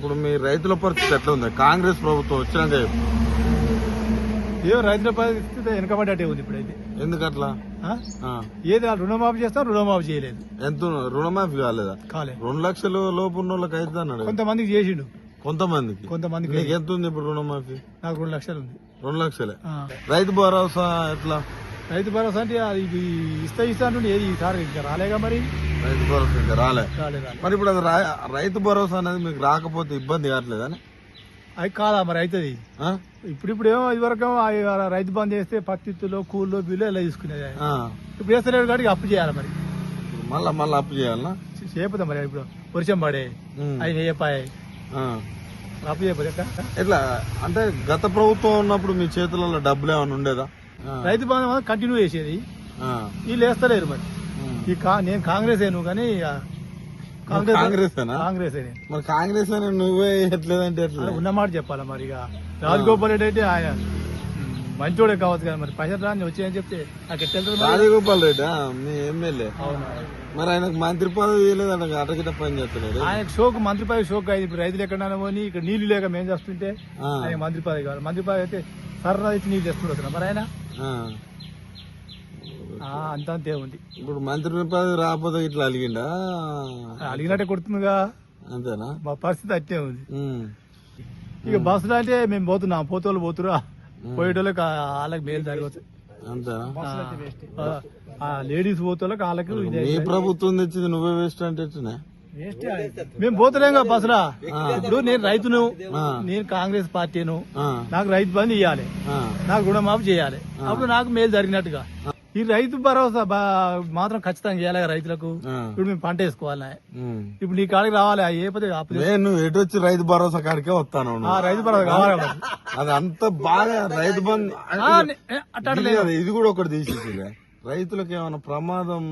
రైతుల పరిస్థితి ఎట్లా ఉంది? కాంగ్రెస్ ప్రభుత్వం వచ్చినాక. ఏం రైతుల పరిస్థితి వెనకబడ్డట్టే ఉంది ఇప్పుడైతే. ఎందుకట్లా. ఏది రుణమాఫీ చేస్తాం రుణమాఫీ చేయలేదు. ఎంత రుణమాఫీ కాలేదా? కాలే. రెండు లక్షలు లోపు ఉన్న వాళ్ళకి అవుతుంది అన్నాడు. కొంతమందికి చేసిండు. కొంతమందికి? కొంతమందికి ఎంత ఉంది ఇప్పుడు రుణమాఫీ? నాకు రెండు లక్షలు ఉంది. రెండు లక్షలే. రైతు భరోసా ఎట్లా? రైతు భరోసా అంటే అది ఇది ఇస్తా ఇస్తా అంటుండే ఏది ఈసారి ఇంకా రాలేగా మరి? రైతు భరోసా ఇంకా రాలే. మరి ఇప్పుడు అది రైతు భరోసా అనేది మీకు రాకపోతే ఇబ్బంది కావట్లేదని అది కాదా మరి అవుతుంది? ఇప్పుడు ఇప్పుడు ఏమో ఇదివరకు రైతు బంద్ చేస్తే పత్తిత్తులో కూల్లో బిల్లు ఇలా తీసుకునేది. ఇప్పుడు వేస్తలేడు కాబట్టి అప్పు చేయాలి మరి. మళ్ళా మళ్ళీ అప్పు చేయాలనా చేయకపోతే మరి ఇప్పుడు. వర్షం పడే వేయపాయి ఆ. అప్పు చేయకపోతే ఎట్లా? అంటే గత ప్రభుత్వం ఉన్నప్పుడు మీ చేతులలో డబ్బులు ఏమైనా ఉండేదా. రైతు బంధు కంటిన్యూ చేసేది. వీళ్ళు వేస్తలేరు మరి. ఈ నేను కాంగ్రెస్ ఏను కానీ కాంగ్రెస్? కాంగ్రెస్ మరి కాంగ్రెస్ నువ్వే ఎట్లేదంటే ఉన్నమాట చెప్పాలా మరి ఇక? రాజగోపాల్ రెడ్డి అయితే ఆయన మంచోడే కావచ్చు కదా మరి. పైసలు రాని వచ్చాయని చెప్తే వెళ్తారు మరి? రాజగోపాల్ రెడ్డి? మీ ఎమ్మెల్యే? అవునా? మరి ఆయనకు మంత్రి పదవి ఇవ్వలేదంట అటగిట పని చేస్తున్నాడు ఆయన షోకు మంత్రి పదవి షోక్ అయింది. ఇప్పుడు రైతులు ఎక్కడ పోని ఇక్కడ నీళ్ళు లేక మేము చేస్తుంటే. ఆయన మంత్రి పదవి కావాలి. మంత్రి పదవి అయితే సర్రా అయితే నీళ్ళు తెస్తున్నారు మరి ఆయన? అంత అంతే ఉంది. ఇప్పుడు మంత్రి పదవి రాకపోతే ఇట్లా అలిగిండా? అడిగినట్టే కొడుతుందిగా. అంతేనా? మా పరిస్థితి అట్టే ఉంది. ఇక బస్సులో అంటే మేము పోతున్నాం. పోతోళ్ళు పోతురా. పోయేటోళ్ళకి వాళ్ళకి మేలు జరగవచ్చు. అంతేనా ఆ లేడీస్ పోతోళ్ళకి వాళ్ళకి ప్రభుత్వం తెచ్చింది నువ్వే వేస్ట్ అంటే? మేము పోతలేం కదా బస్సులా. ఇప్పుడు నేను రైతును. నేను కాంగ్రెస్ పార్టీను. నాకు రైతు బంధు ఇవ్వాలి. నాకు రుణమాఫీ చేయాలి. అప్పుడు నాకు మేలు జరిగినట్టుగా. ఈ రైతు భరోసా మాత్రం ఖచ్చితంగా చేయాలి రైతులకు. ఇప్పుడు మేము పంట వేసుకోవాలి. ఇప్పుడు నీ కాడికి రావాలి ఏ పదే నేను ఎటు వచ్చి రైతు భరోసా కాడికే వస్తాను రైతు భరోసా కావాలి. అది అంత బాగా రైతు అట్ట ఇది కూడా ఒకటి తీసేసిగా రైతులకు ఏమైనా ప్రమాదం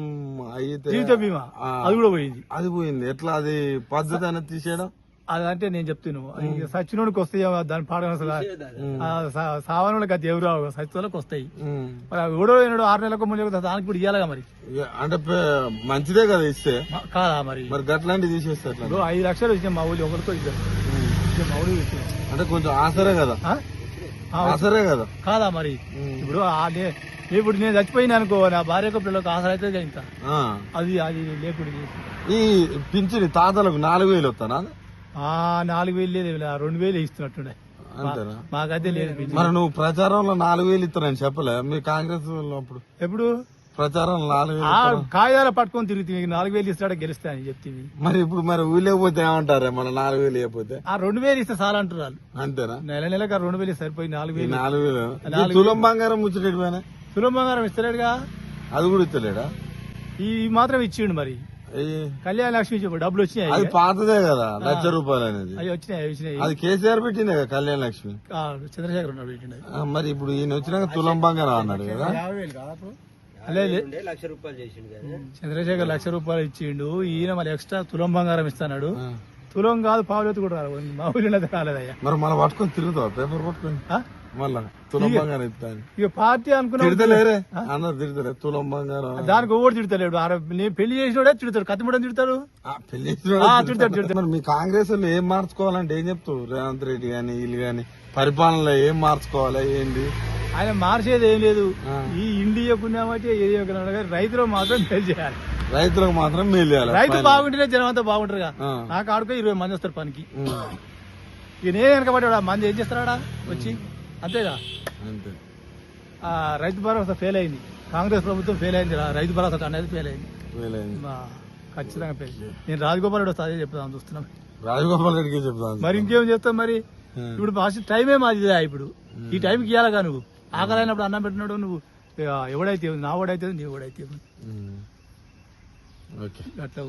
అయితే జీవిత బీమా. అది కూడా పోయింది. అది పోయింది. ఎట్లా అది పద్ధతి అనేది తీసేయడం? అదంటే నేను చెప్తాను ఇక సచ్చినోడికి వస్తాయి దాని పాడడం సావనోళ్ళకి అది ఎవరు సచ్చినోళ్ళకి వస్తాయి. మరి అవి ఎవడో ఏనాడో ఆరు నెలలకు మూడు నెలలకు దానికి కూడా ఇవ్వాలిగా మరి. అంటే మంచిదే కదా ఇస్తే? కాదా మరి? మరి గట్లాంటివి తీసేస్తే ఎట్లా? ఇప్పుడు ఐదు లక్షలు ఇచ్చాం మా ఊళ్ళో ఒకరితో ఇద్దరు. ఉమ్. ఇచ్చాం మా ఊళ్ళో అంటే కొంచెం ఆసరే కదా? ఆసరే కదా? కాదా మరి. ఇప్పుడు ఇప్పుడు నేను చచ్చిపోయినా అనుకో నా భార్యకు పిల్లలకు ఆసర అయితే ఇంత. అది అది లేకుండా ఈ పింఛని తాతలకు నాలుగు వేలు వస్తానా? ఆ నాలుగు వేలు లేదు రెండు వేలు ఇస్తున్నట్టుండే మాకైతే లేదు. మరి నువ్వు ప్రచారంలో నాలుగు వేలు ఇస్తారని చెప్పలే. మీ కాంగ్రెస్ అప్పుడు ఎప్పుడు? ప్రచారం నాలుగు? కాగితాలు పట్టుకొని తిరుగుతుంది మీకు నాలుగు వేలు ఇస్తాడే గెలుస్తా అని చెప్తుంది మరి ఇప్పుడు మరి ఊళ్ళేకపోతే ఏమంటారే? మన నాలుగు వేలు ఇవ్వకపోతే? ఆ రెండు వేలు ఇస్తే చాలా అంటున్నారు అంతేనా? నెల నెలకు రెండు వేలు సరిపోయి నాలుగు వేలు. నాలుగు వేలు. తులం బంగారం ముచ్చటేటిపోయినా సులభ బంగారం ఇస్తలేడుగా? అది కూడా ఇస్తలేడా? ఈ మాత్రం ఇచ్చిండు మరి. కళ్యాణ లక్ష్మి ఇచ్చి డబ్బులు వచ్చినాయి అది పాతదే కదా లక్ష రూపాయలు అనేది. అవి వచ్చినాయి వచ్చినాయి? అది కేసీఆర్ పెట్టిందే కదా కళ్యాణ లక్ష్మి. చంద్రశేఖర్ ఉన్నాడు పెట్టిండు. ఆ, మరి ఇప్పుడు ఈయన వచ్చినాక తులం బంగారం అన్నాడు కదా చంద్రశేఖర్ లక్ష రూపాయలు ఇచ్చిండు ఈయన మరి ఎక్స్ట్రా తులం బంగారం ఇస్తాడు. తులం కాదు పావులెత్తు కూడా రాలేదు మా ఊళ్ళో రాలేదయ్యా. మరి మళ్ళీ పట్టుకొని తిరుగుతావు పేపర్ పట్టుకొని? మళ్ళా తులం బంగారం ఇస్తాను. ఇక పార్టీ అనుకున్నా తిడతలేరే? అన్నారు తిడతలే తులం బంగారం. దానికి ఓడి తిడతలేడు? నేను పెళ్ళి చేసినోడే తిడతాడు. కత్తిమూడని తిడతాడు? పెళ్ళి తిడతాడు, తిడతాడు. మీ కాంగ్రెస్ వాళ్ళు ఏం మార్చుకోవాలంటే ఏం చెప్తావు రేవంత్ రెడ్డి గాని వీళ్ళు గాని పరిపాలనలో ఏం మార్చుకోవాలి ఏంది ఆయన మార్చేది ఏం లేదు. ఈ ఇండియాకున్నామంటే ఏది రైతులు మాత్రం మేలు చేయాలి. రైతులకు మాత్రం మేలు చేయాలి. రైతు బాగుంటేనే జనం అంతా బాగుంటారుగా. ఆ. నాకు ఆడుకో ఇరవై మంది వస్తారు పనికి. ఇక నేను వెనకబడ్డా మంది ఏం చేస్తాడా వచ్చి. అంతేగా అంతే. ఆ రైతు భరోసా ఫెయిల్ అయింది. కాంగ్రెస్ ప్రభుత్వం ఫెయిల్ అయింది రైతు భరోసా అనేది ఫెయిల్ అయింది. ఖచ్చితంగా ఫెయిల్ నేను రాజగోపాల్ రెడ్డి వస్తా అదే చెప్తాను చూస్తున్నాం. రాజగోపాల్ రెడ్డికి చెప్తాను మరి ఇంకేం చేస్తాం మరి. ఇప్పుడు మాసి టైమే మాది ఇప్పుడు. ఈ టైంకి ఇవ్వాలగా నువ్వు? ఆకలి అయినప్పుడు అన్నం పెట్టినాడు నువ్వు ఎవడైతే నా వాడైతే నీ వాడైతే. ఓకే. అట్లా